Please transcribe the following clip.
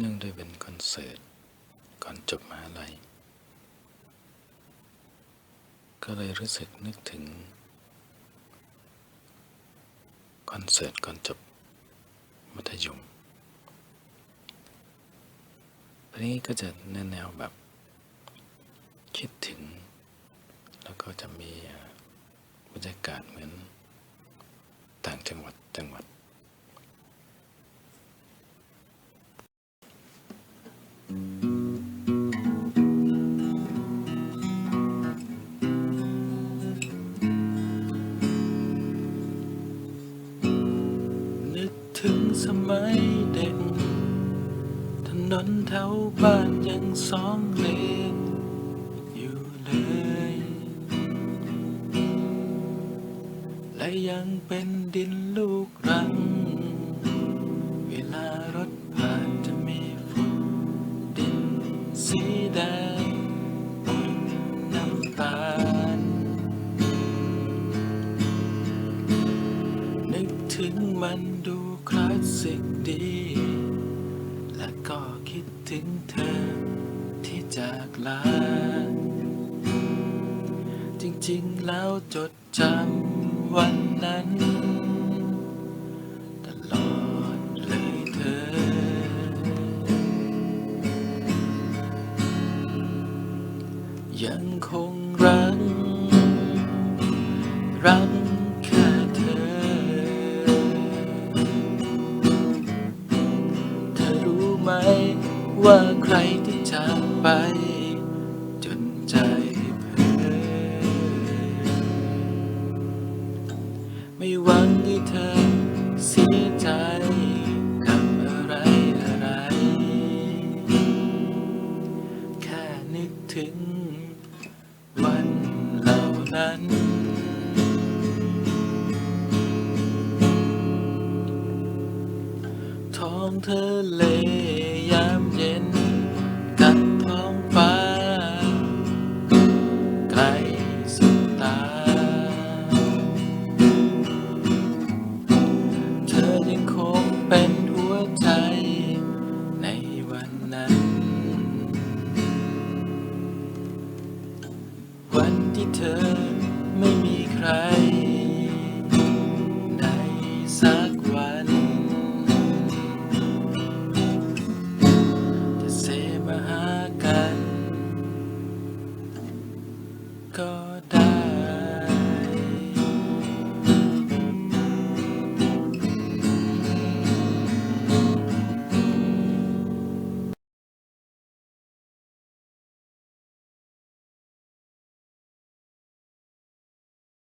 เนื่องด้วยเป็นคอนเสิร์ต ก่อนจบมหาลัย ก็เลยรู้สึกนึกถึง คอนเสิร์ตก่อนจบมัธยมเพลงนี้ก็จะแนวแบบ คิดถึง แล้วก็จะมีบรรยากาศเหมือน ต่างจังหวัดจังหวัด ถึงสมัยเด็ก ถนนแถวบ้านยังสองเลนอยู่เลย และยังเป็นดินลูกรัง เวลารถผ่านจะมีฝุ่นดินสีแดงปนน้ำตาล นึกถึงมันดู สสิกดี และก็คิดถึงเธอที่จากลา จริงๆแล้วจดจำวันนั้น ตลอดเลยเธอ ยังคงรักรัก ไหม ว่าใครที่จากไป จนใจเพ้อไม่หวังให้เธอเสียใจกับอะไรอะไร แค่นึกถึงวันเหล่านั้น ทะเลยามเย็นกับท้องฟ้าใกลสุดตา เธอยังคงเป็นหัวใจในวันนั้น วันที่เธอไม่มีใคร go down.